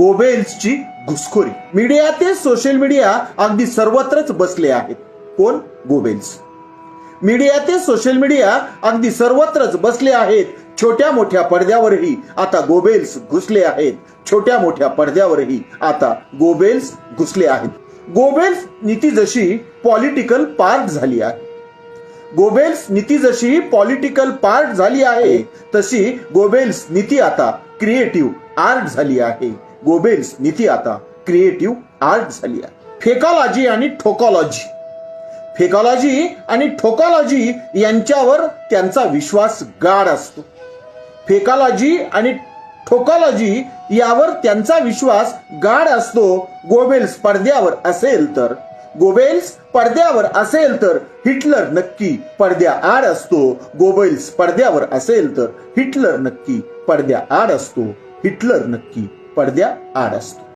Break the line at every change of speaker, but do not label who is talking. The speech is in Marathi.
गोबेल्सची घुसखोरी. मीडिया ते सोशल मीडिया अगदी सर्वत्रच बसले आहेत. कोण? गोबेल्स मीडिया ते सोशल मीडिया अगदी सर्वत्रच बसले आहेत. छोट्या मोठ्या पडद्यावरही आता गोबेल्स घुसले आहेत. छोट्या मोठ्या पडद्यावरही आता गोबेल्स घुसले आहेत. गोबेल्स नीती जशी पॉलिटिकल पार्ट झाली आहे. गोबेल्स नीती जशी पॉलिटिकल पार्ट झाली आहे तशी गोबेल्स नीती आता क्रिएटिव्ह आर्ट झाली आहे. गोबेल्स नीती आता क्रिएटिव्ह आर्ट झाली आहे. फेकॉलॉजी आणि ठोकॉलॉजी. फेकॉलॉजी आणि ठोकॉलॉजी यांच्यावर त्यांचा विश्वास गाढ असतो. फेकॉलॉजी आणि ठोकॉलॉजी यावर त्यांचा विश्वास गाढ असतो. गोबेल्स पडद्यावर असेल तर गोबेल्स पडद्यावर असेल तर हिटलर नक्की पडद्या आड असतो. गोबेल्स पडद्यावर असेल तर हिटलर नक्की पडद्या आड असतो. हिटलर नक्की पडद्या आड असतो.